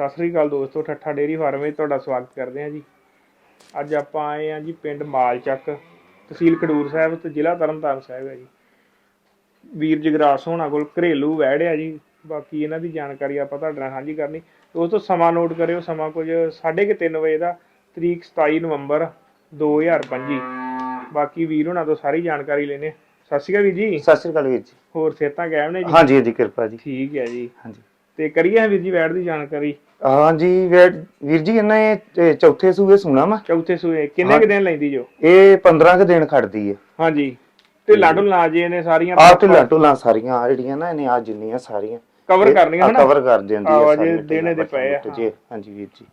ਸਤਿ ਸ੍ਰੀ ਅਕਾਲ ਦੋਸਤੋ ਠੱਠਾ dairy farm ਵਿੱਚ ਤੁਹਾਡਾ ਸਵਾਗਤ ਕਰਦੇ ਹਾਂ ਜੀ। ਅੱਜ ਆਪਾਂ ਆਏ ਹਾਂ ਜੀ ਪਿੰਡ ਮਾਲਚੱਕ ਤਹਿਸੀਲ ਖਡੂਰ ਸਾਹਿਬ ਤੇ ਜ਼ਿਲ੍ਹਾ ਤਰਨਤਾਰਨ ਸਾਹਿਬ ਹੈ ਜੀ। ਵੀਰ ਜਗਰਾਜ ਸੋਹਣਾ ਕੋਲ ਘਰੇਲੂ ਆ ਜੀ ਬਾਕੀ ਇਹਨਾਂ ਦੀ ਜਾਣਕਾਰੀ ਆਪਾਂ ਤੁਹਾਡੇ ਨਾਲ ਸਾਂਝੀ ਕਰਨੀ। ਦੋਸਤੋ ਸਮਾਂ ਨੋਟ ਕਰਿਓ ਸਮਾਂ ਕੁਝ 3:30 ਵਜੇ ਦਾ ਤਰੀਕ 27 ਨਵੰਬਰ 2025 ਬਾਕੀ ਵੀਰ ਉਹਨਾਂ ਤੋਂ ਸਾਰੀ ਜਾਣਕਾਰੀ ਲੈਣੇ ਸਤਿ ਸ਼੍ਰੀ ਅਕਾਲ ਵੀਰ ਜੀ। ਸਤਿ ਸ੍ਰੀ ਅਕਾਲ ਵੀਰ ਜੀ। ਹੋਰ ਸਿਹਤਾਂ ਕਾਇਮ ਨੇ ਜੀ? ਹਾਂਜੀ ਹਾਂਜੀ ਕਿਰਪਾ ਜੀ। ਠੀਕ ਹੈ ਜੀ। ਹਾਂਜੀ। ਤੇ ਕਰੀਏ ਵੀਰ ਜੀ ਵੈੜ ਦੀ ਜਾਣਕਾਰੀ? ਹਾਂਜੀ ਵੀਰ ਵੀਰ ਜੀ ਇਹਨਾਂ ਇਹ ਤੇ ਚੌਥੇ ਸੂਏ ਸੁਣਾ ਵਾ। ਚੌਥੇ ਸੂਏ ਕਿੰਨੇ ਕੁ ਦਿਨ ਲੈਂਦੀ ਜੋ? ਇਹ 15 ਕੁ ਦਿਨ ਖੜਦੀ ਹੈ ਹਾਂਜੀ। ਤੇ ਲਾਡੂ ਲਾ ਜੇ ਨੇ ਸਾਰੀਆਂ ਆਹ ਢਿੱਲਾ ਢੁੱਲਾਂ ਸਾਰੀਆਂ ਆ ਜਿਹੜੀਆਂ ਨਾ ਇਹਨੇ ਆ ਜਿੰਨੀਆਂ ਸਾਰੀਆਂ। ਕਵਰ ਕਰਨੀਆਂ ਹਨਾ? ਕਵਰ ਕਰ ਦਿੰਦੀ ਹੈ ਸਾਰੀਆਂ ਦੇਣੇ ਦੇ ਪਏ ਆ, ਹਾਂਜੀ ਵੀਰ ਜੀ।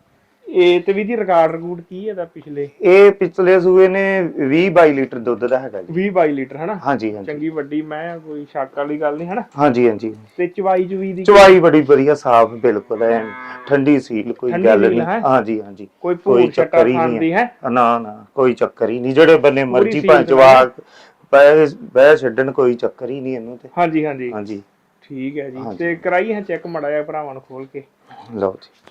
ਇਹ ਤੇ ਵੀ ਜੀ ਰਿਕਾਰਡ ਰਿਕੂਡ ਕੀ ਹੈ ਦਾ ਪਿਛਲੇ? ਇਹ ਪਿਛਲੇ ਸੂਏ ਨੇ 20 22 ਲੀਟਰ ਦੁੱਧ ਦਾ ਹੈਗਾ ਜੀ। 20 22 ਲੀਟਰ ਹਨਾ? ਹਾਂਜੀ ਹਾਂਜੀ। ਚੰਗੀ ਵੱਡੀ ਮੈਂ ਕੋਈ ਸ਼ੱਕ ਵਾਲੀ ਗੱਲ ਨਹੀਂ ਹਨਾ? ਹਾਂਜੀ ਹਾਂਜੀ। ਤੇ ਚਵਾਈ ਚੁਵੀ ਦੀ ਚਵਾਈ ਬੜੀ ਵਧੀਆ ਸਾਫ਼ ਬਿਲਕੁਲ ਐ। ਠੰਡੀ ਸੀਲ ਕੋਈ ਗੱਲ ਨਹੀਂ? ਹਾਂਜੀ ਹਾਂਜੀ। ਕੋਈ ਛੱਟਾ ਚੱਕਰ ਹੀ ਨਹੀਂ ਦੀ ਹੈ। ਨਾ ਨਾ ਕੋਈ ਚੱਕਰ ਹੀ ਨਹੀਂ। ਜਿਹੜੇ ਬੰਨੇ ਮਰਜ਼ੀ ਜਵਾਕ ਬਹਿ ਬਹਿ ਛੱਡਣ ਕੋਈ ਚੱਕਰ ਹੀ ਨਹੀਂ ਇਹਨੂੰ ਤੇ। ਹਾਂਜੀ ਹਾਂਜੀ। ਹਾਂਜੀ। ਠੀਕ ਹੈ ਜੀ। ਤੇ ਕਰਾਈ ਹੈ ਚੈੱਕ ਮੜਾ ਜਾ ਭਰਾਵਾਂ ਨੂੰ ਖੋਲ ਕੇ? ਲਓ ਜੀ।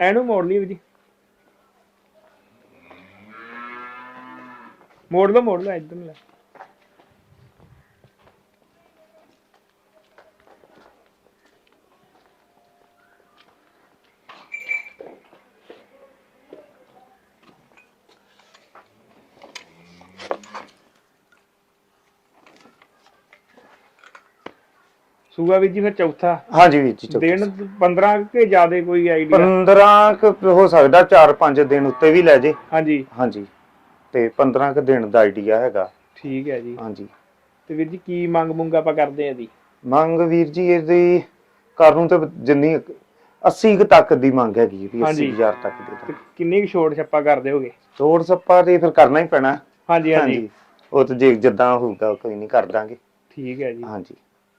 ਐਨੂੰ ਮੋੜ ਲਈ ਜੀ। ਮੋੜ ਲਓ ਮੋੜ ਲਓ ਇੱਧਰ ਨੂੰ ਲੈ। ਸੂਆ ਵੀ ਜੀ ਫਿਰ ਚੌਥਾ। ਹਾਂਜੀ ਵੀਰ ਜੀ। ਦਿਨ 15 ਕੇ ਜ਼ਿਆਦੇ ਕੋਈ ਆਈਡੀਆ 15 ਕੁ ਹੋ ਸਕਦਾ 4-5 ਦਿਨ ਉੱਤੇ ਵੀ ਲੈ ਜੇ। ਹਾਂਜੀ। ਹਾਂਜੀ। ਤੇ 15 ਕੁ ਦਿਨ ਦਾ ਆਈਡੀਆ ਹੈਗਾ। ਠੀਕ ਹੈ ਜੀ। ਹਾਂਜੀ। ਤੇ ਵੀਰ ਜੀ ਕੀ ਮੰਗ ਮੁੰਗ ਆਪਾਂ ਕਰਦੇ ਆਂ ਦੀ ਮੰਗ ਵੀਰ ਜੀ ਇਹਦੀ ਕਰ ਨੂੰ ਤੇ ਜਿੰਨੀ 80 ਕੁ ਤੱਕ ਦੀ ਮੰਗ ਹੈਗੀ ਵੀ ਹਾਂਜੀ। 80000 ਤੱਕ ਦੇ ਕਿੰਨੀ ਕੁ ਛੋਟ ਛੱਪਾ ਕਰਦੇ ਹੋਗੇ? ਤੋੜ ਸੱਪਾ ਤੇ ਫਿਰ ਕਰਨਾ ਹੀ ਪੈਣਾ। ਹਾਂਜੀ। ਹਾਂਜੀ। ਉਹ ਤੇ ਜੇ ਜਿੱਦਾਂ ਹੋਊਗਾ ਕੋਈ ਨਹੀਂ ਕਰ ਦਾਂਗੇ। ਠੀਕ ਹੈ ਜੀ। ਹਾਂਜੀ।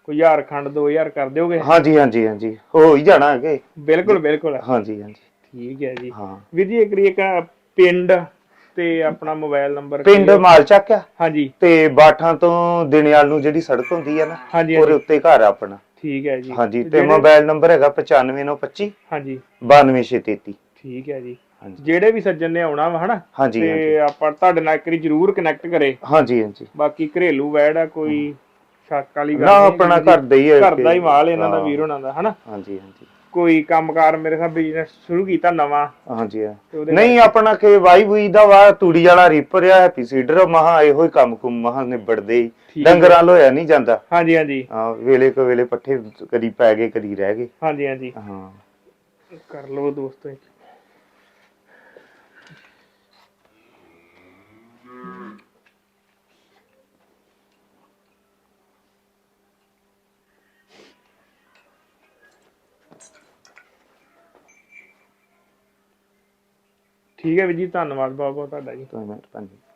ਹਜ਼ਾਰ ਖੰਡ 2000 ਕਰ ਦਿਓਗੇ? ਹਾਂਜੀ ਹਾਂਜੀ ਹਾਂਜੀ। ਹੋ ਹੀ ਜਾਣਾ ਹੈਗੇ ਬਿਲਕੁਲ ਬਿਲਕੁਲ। ਹਾਂਜੀ ਹਾਂਜੀ। ਠੀਕ ਹੈ ਜੀ। ਹਾਂ। ਵੀਰ ਜੀ ਇੱਕ ਇੱਕ ਪਿੰਡ ਤੇ ਆਪਣਾ ਮੋਬਾਈਲ ਨੰਬਰ ਪਿੰਡ ਮਾਲਚੱਕ ਆ। ਹਾਂਜੀ। ਤੇ ਬਾਠਾਂ ਤੋਂ ਦਿਨਿਆਲ ਨੂੰ ਜਿਹੜੀ ਸੜਕ ਹੁੰਦੀ ਆ ਨਾ ਹਾਂਜੀ ਉਹਦੇ ਉੱਤੇ ਘਰ ਆ ਆਪਣਾ। ਠੀਕ ਹੈ ਜੀ। ਹਾਂਜੀ ਤੇ ਜਿਹੜੇ- ਮੋਬਾਈਲ ਨੰਬਰ ਹੈਗਾ 95925 ਹਾਂਜੀ। 92633 ਠੀਕ ਹੈ ਜੀ। ਹਾਂਜੀ। ਜਿਹੜੇ ਵੀ ਸੱਜਣ ਨੇ ਆਉਣਾ ਵਾ ਹਨਾ ਹਾਂਜੀ ਹਾਂਜੀ। ਤੇ ਆਪਾਂ ਤੁਹਾਡੇ ਨਾਲ ਇੱਕ ਵਾਰੀ ਜ਼ਰੂਰ ਕਨੈਕਟ ਕਰੇ। ਹਾਂਜੀ ਹਾਂਜੀ। ਬਾਕੀ ਘਰੇਲੂ ਵੈੜ ਆ ਕੋਈ ਸ਼ੱਕ ਵਾਲੀ ਗੱਲ ਨਾ ਨਹੀਂ ਆਪਣਾ ਹੈਗੀ। ਘਰ ਦਾ ਹੀ ਹੈ ਘਰ ਦਾ ਹੀ ਮਾਲ ਇਹਨਾਂ ਦਾ ਹਾਂ। ਵੀਰ ਹੋਣਾ ਦਾ ਹਨਾ? ਹਾਂਜੀ ਹਾਂਜੀ। ਕੋਈ ਕੰਮਕਾਰ ਮੇਰੇ ਸਾਹ ਬਿਜ਼ਨਸ ਸ਼ੁਰੂ ਕੀਤਾ ਨਵਾਂ। ਹਾਂਜੀ ਹਾਂ। ਤੇ ਉਹਦੇ ਨਹੀਂ ਆਪਣਾ ਕਿ ਵਾਈ ਬੂਈ ਦਾ ਵਾ ਤੂੜੀ ਵਾਲਾ ਰੀਪਰ ਆ ਹੈਪੀ ਸੀਡਰ ਮਹਾ ਇਹੋ ਹੀ ਕੰਮ ਕੁਮ ਮਹਾ ਨਿਬੜਦੇ ਹੀ। ਠੀਕ ਹੈ। ਡੰਗਰਾਂ ਲੋਇਆ ਨਹੀਂ ਜਾਂਦਾ। ਹਾਂਜੀ ਹਾਂਜੀ। ਹਾਂ ਵੇਲੇ ਕੋ ਵੇਲੇ ਪੱਠੇ ਕਦੀ ਪੈ ਗਏ ਕਦੀ ਰਹਿ ਗਏ। ਹਾਂਜੀ ਹਾਂਜੀ। ਹਾਂ। ਕਰ ਲਓ ਦੋਸਤੋ ਠੀਕ ਹੈ ਵੀਰ ਜੀ ਧੰਨਵਾਦ ਬਹੁਤ ਬਹੁਤ ਤੁਹਾਡਾ ਜੀ। ਤਾਂ ਧੰਨਵਾਦ।